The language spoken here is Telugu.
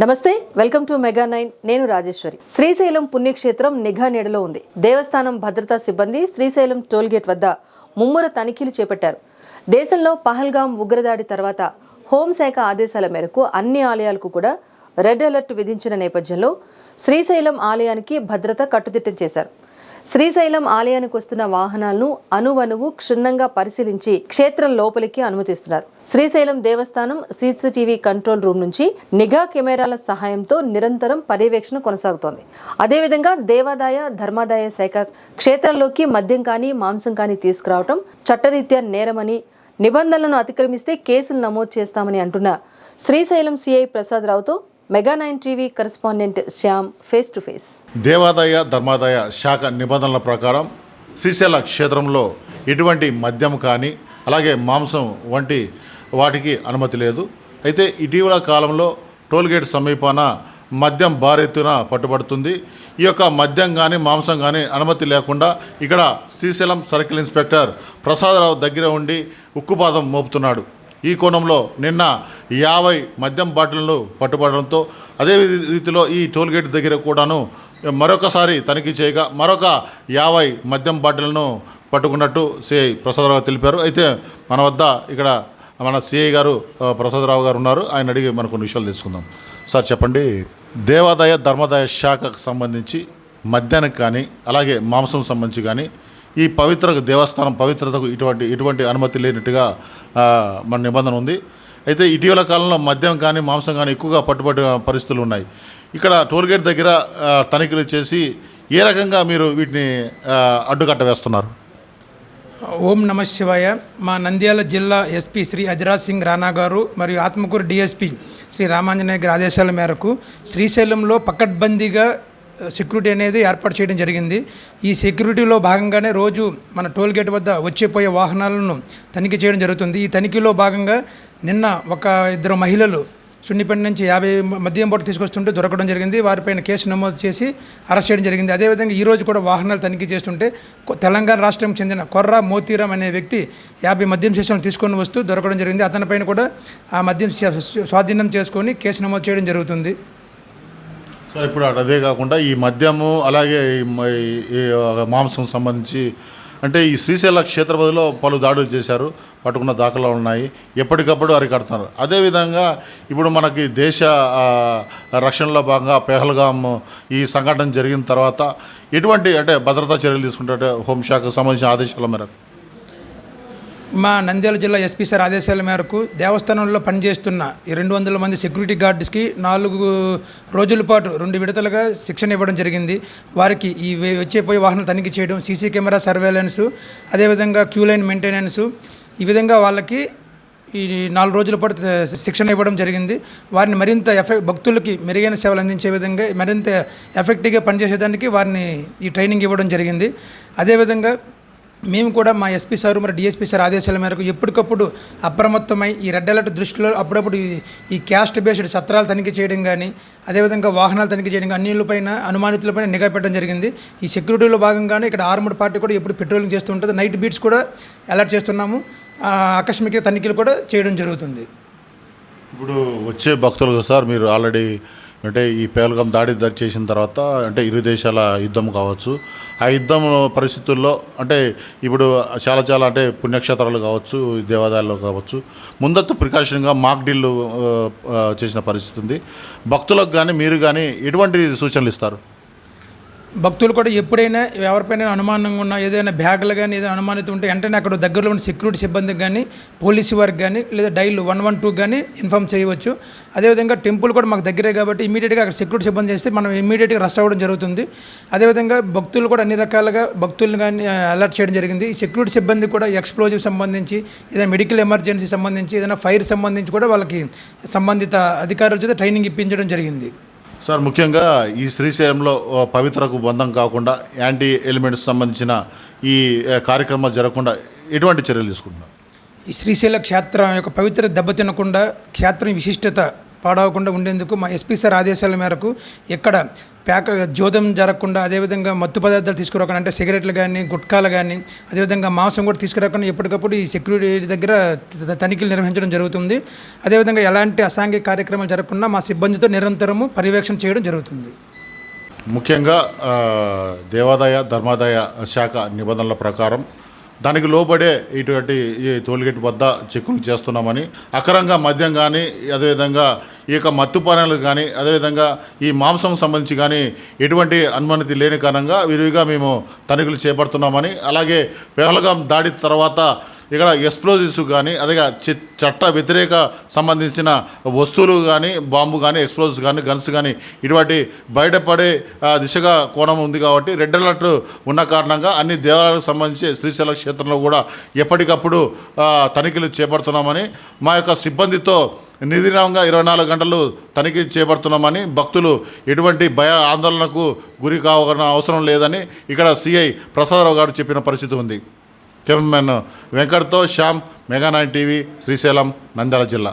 నమస్తే వెల్కమ్ టు మెగా నైన్. నేను రాజేశ్వరి. శ్రీశైలం పుణ్యక్షేత్రం నిఘా నీడలో ఉంది. దేవస్థానం భద్రతా సిబ్బంది శ్రీశైలం టోల్గేట్ వద్ద ముమ్మర తనిఖీలు చేపట్టారు. దేశంలో పహల్గాం ఉగ్రదాడి తర్వాత హోంశాఖ ఆదేశాల మేరకు అన్ని ఆలయాలకు కూడా రెడ్ అలర్ట్ విధించిన నేపథ్యంలో శ్రీశైలం ఆలయానికి భద్రత కట్టుదిట్టం చేశారు. శ్రీశైలం ఆలయానికి వస్తున్న వాహనాలను అనువనువు క్షుణ్ణంగా పరిశీలించి క్షేత్రం లోపలికి అనుమతిస్తున్నారు. శ్రీశైలం దేవస్థానం సీసీటీవీ కంట్రోల్ రూమ్ నుంచి నిఘా కెమెరాల సహాయంతో నిరంతరం పర్యవేక్షణ కొనసాగుతోంది. అదేవిధంగా దేవాదాయ ధర్మాదాయ శాఖ క్షేత్రంలోకి మద్యం కానీ మాంసం కానీ తీసుకురావటం చట్టరీత్యా నేరమని నిబంధనలను అతిక్రమిస్తే కేసులు నమోదు చేస్తామని అంటున్న Srisailam CI ప్రసాదరావుతో mega nine TV correspondent Shyam face to face దేవాదాయ ధర్మాదాయ శాఖ నిబంధనల ప్రకారం శ్రీశైల క్షేత్రంలో ఎటువంటి మద్యం కానీ అలాగే మాంసం వంటి వాటికి అనుమతి లేదు. అయితే ఇటీవల కాలంలో టోల్గేట్ సమీపాన మద్యం భారెత్తున పట్టుబడుతుంది. ఈ యొక్క మద్యం కానీ మాంసం కానీ అనుమతి లేకుండా ఇక్కడ శ్రీశైలం సర్కిల్ ఇన్స్పెక్టర్ ప్రసాదరావు దగ్గర ఉండి ఉక్కుపాదం మోపుతున్నాడు. ఈ కోణంలో నిన్న యాభై మద్యం బాటిళ్ళు పట్టుబడడంతో అదే రీతిలో ఈ టోల్గేట్ దగ్గర కూడాను మరొకసారి తనిఖీ చేయగా మరొక యాభై మద్యం బాటిళ్ళను పట్టుకున్నట్టు సిఐ ప్రసాదరావు తెలిపారు. అయితే మన వద్ద ఇక్కడ మన సిఐ గారు ప్రసాదరావు గారు ఉన్నారు. ఆయన అడిగి మనకు కొన్ని విషయాలు తెలుసుకుందాం. సార్ చెప్పండి దేవాదాయ ధర్మాదాయ శాఖకు సంబంధించి మద్యానికి కానీ అలాగే మాంసం సంబంధించి కానీ ఈ పవిత్ర దేవస్థానం పవిత్రతకు ఇటువంటి ఇటువంటి అనుమతి లేనట్టుగా మన నిబంధన ఉంది. అయితే ఇటీవల కాలంలో మద్యం కానీ మాంసం కానీ ఎక్కువగా పట్టుబడిన పరిస్థితులు ఉన్నాయి. ఇక్కడ టోల్గేట్ దగ్గర తనిఖీలు చేసి ఏ రకంగా మీరు వీటిని అడ్డుకట్ట వేస్తున్నారు? ఓం నమ శివాయ. మా నంద్యాల జిల్లా ఎస్పీ శ్రీ అజిరాజ్ సింగ్ రాణా గారు మరియు ఆత్మకూరు డిఎస్పి శ్రీ రామాంజనేయ గారి ఆదేశాల మేరకు శ్రీశైలంలో పకడ్బందీగా సెక్యూరిటీ అనేది ఏర్పాటు చేయడం జరిగింది. ఈ సెక్యూరిటీలో భాగంగానే రోజు మన టోల్ గేట్ వద్ద వచ్చిపోయే వాహనాలను తనిఖీ చేయడం జరుగుతుంది. ఈ తనిఖీలో భాగంగా నిన్న ఒక ఇద్దరు మహిళలు సున్నిపల్లి నుంచి యాభై మద్యం బాటిల్ తీసుకొస్తుంటే దొరకడం జరిగింది. వారిపైన కేసు నమోదు చేసి అరెస్ట్ చేయడం జరిగింది. అదేవిధంగా ఈరోజు కూడా వాహనాలు తనిఖీ చేస్తుంటే తెలంగాణ రాష్ట్రం చెందిన కొర్ర మోతీరామ్ అనే వ్యక్తి యాభై మద్యం సీసాలను తీసుకొని వస్తూ దొరకడం జరిగింది. అతనిపైన కూడా ఆ మద్యం స్వాధీనం చేసుకొని కేసు నమోదు చేయడం జరుగుతుంది. సార్ ఇప్పుడు అదే కాకుండా ఈ మద్యము అలాగే ఈ మాంసం సంబంధించి అంటే ఈ శ్రీశైల క్షేత్రపదిలో పలు దాడులు చేశారు పట్టుకున్న దాఖలు ఉన్నాయి ఎప్పటికప్పుడు అరికడుతున్నారు. అదేవిధంగా ఇప్పుడు మనకి దేశ రక్షణలో భాగంగా పెహల్గాం ఈ సంఘటన జరిగిన తర్వాత ఎటువంటి అంటే భద్రతా చర్యలు తీసుకుంటే హోంశాఖకు సంబంధించిన ఆదేశాల మేరకు? మా నంద్యాల జిల్లా ఎస్పీ సార్ ఆదేశాల మేరకు దేవస్థానంలో పనిచేస్తున్న ఈ రెండు వందల మంది సెక్యూరిటీ గార్డ్స్కి నాలుగు రోజుల పాటు రెండు విడతలుగా శిక్షణ ఇవ్వడం జరిగింది. వారికి ఈ వచ్చే పోయే వాహనాలు తనిఖీ చేయడం సీసీ కెమెరా సర్వేలెన్స్ అదేవిధంగా క్యూ లైన్ మెయింటెనెన్స్ ఈ విధంగా వాళ్ళకి ఈ నాలుగు రోజుల పాటు శిక్షణ ఇవ్వడం జరిగింది. వారిని మరింత ఎఫెక్ట్ భక్తులకి మెరుగైన సేవలు అందించే విధంగా మరింత ఎఫెక్టివ్గా పనిచేసేదానికి వారిని ఈ ట్రైనింగ్ ఇవ్వడం జరిగింది. అదేవిధంగా మేము కూడా మా ఎస్పీ సార్ మరి డిఎస్పీ సార్ ఆదేశాల మేరకు ఎప్పటికప్పుడు అప్రమత్తమై ఈ రెడ్ అలర్ట్ దృష్టిలో అప్పుడప్పుడు ఈ- క్యాస్ట్ బేస్డ్ సత్రాలు తనిఖీ చేయడం కానీ అదేవిధంగా వాహనాలు తనిఖీ చేయడం కానీ అన్నిలపైన అనుమానితులపైన నిఘా పెట్టడం జరిగింది. ఈ సెక్యూరిటీలో భాగంగానే ఇక్కడ ఆర్మడ్ పార్టీ కూడా ఎప్పుడు పెట్రోలింగ్ చేస్తూ ఉంటుంది. నైట్ బీట్స్ కూడా అలర్ట్ చేస్తున్నాము. ఆకస్మిక తనిఖీలు కూడా చేయడం జరుగుతుంది. ఇప్పుడు వచ్చే భక్తులకు సార్ మీరు ఆల్రెడీ అంటే ఈ పేలగం దాడి దాడి చేసిన తర్వాత అంటే ఇరు దేశాల యుద్ధం కావచ్చు. ఆ యుద్ధం పరిస్థితుల్లో అంటే ఇప్పుడు చాలా చాలా అంటే పుణ్యక్షేత్రాలు కావచ్చు దేవాదాయాలు కావచ్చు. ముందత్తు ప్రికాషన్గా మాక్ డీల్ చేసిన పరిస్థితి ఉంది. భక్తులకు కానీ మీరు కానీ ఎటువంటి సూచనలు ఇస్తారు? భక్తులు కూడా ఎప్పుడైనా ఎవరిపైన అనుమానంగా ఉన్నా ఏదైనా బ్యాగులు కానీ ఏదైనా అనుమానిత ఉంటే వెంటనే అక్కడ దగ్గరలో ఉన్న సెక్యూరిటీ సిబ్బందికి కానీ పోలీసు వారికి కానీ లేదా డైల్ వన్ వన్ టూ కానీ ఇన్ఫామ్ చేయవచ్చు. అదేవిధంగా టెంపుల్ కూడా మాకు దగ్గరే కాబట్టి ఇమీడియట్గా అక్కడ సెక్యూరిటీ సిబ్బంది చేస్తే మనం ఇమీడియట్గా రష్ అవ్వడం జరుగుతుంది. అదేవిధంగా భక్తులు కూడా అన్ని రకాలుగా భక్తులను కానీ అలర్ట్ చేయడం జరిగింది. ఈ సెక్యూరిటీ సిబ్బంది కూడా ఎక్స్ప్లోజివ్ సంబంధించి ఏదైనా మెడికల్ ఎమర్జెన్సీ సంబంధించి ఏదైనా ఫైర్ సంబంధించి కూడా వాళ్ళకి సంబంధిత అధికారుల చేత ట్రైనింగ్ ఇప్పించడం జరిగింది. సార్ ముఖ్యంగా ఈ శ్రీశైలంలో పవిత్రకు బంధం కాకుండా యాంటీ ఎలిమెంట్స్ సంబంధించిన ఈ కార్యక్రమాలు జరగకుండా ఎటువంటి చర్యలు తీసుకుంటున్నారు? ఈ శ్రీశైల క్షేత్రం యొక్క పవిత్ర దెబ్బతినకుండా క్షేత్రం విశిష్టత పాడవకుండా ఉండేందుకు మా ఎస్పీ సార్ ఆదేశాల మేరకు ఎక్కడ ప్యాక జోదం జరగకుండా అదేవిధంగా మత్తు పదార్థాలు తీసుకురాకుండా అంటే సిగరెట్లు కానీ గుట్కాలు కానీ అదేవిధంగా మాంసం కూడా తీసుకురాకుండా ఎప్పటికప్పుడు ఈ సెక్యూరిటీ దగ్గర తనిఖీలు నిర్వహించడం జరుగుతుంది. అదేవిధంగా ఎలాంటి అసాంఘిక కార్యక్రమాలు జరగకుండా మా సిబ్బందితో నిరంతరము పర్యవేక్షణ చేయడం జరుగుతుంది. ముఖ్యంగా దేవాదాయ ధర్మాదాయ శాఖ నిబంధనల ప్రకారం దానికి లోబడే ఇటువంటి ఈ టోల్గేట్ వద్ద చెక్కులు చేస్తున్నామని అక్రంగా మద్యం కానీ అదేవిధంగా ఈ యొక్క మత్తు కానీ అదేవిధంగా ఈ మాంసం సంబంధించి కానీ ఎటువంటి అనుమతి లేని కారణంగా విరివిగా మేము తనిఖీలు చేపడుతున్నామని అలాగే పెహల్గాం దాడి తర్వాత ఇక్కడ ఎక్స్ప్లోజివ్స్ కానీ అదే చి- చట్ట వ్యతిరేక సంబంధించిన వస్తువులు కానీ బాంబు కానీ ఎక్స్ప్లోజివ్స్ కానీ గన్స్ కానీ ఇటువంటి బయటపడే దిశగా కోణం ఉంది కాబట్టి రెడ్ అలర్ట్ ఉన్న కారణంగా అన్ని దేవాలయాలకు సంబంధించి శ్రీశైల క్షేత్రంలో కూడా ఎప్పటికప్పుడు తనిఖీలు చేపడుతున్నామని మా యొక్క సిబ్బందితో నిర్విరామంగా ఇరవై నాలుగు గంటలు తనిఖీ చేపడుతున్నామని భక్తులు ఎటువంటి భయ ఆందోళనకు గురి కావాలన్న అవసరం లేదని ఇక్కడ సిఐ ప్రసాదరావు గారు చెప్పిన పరిస్థితి ఉంది. Cameraman వెంకట్తో Shyam mega nine TV Srisailam Nandyal జిల్లా.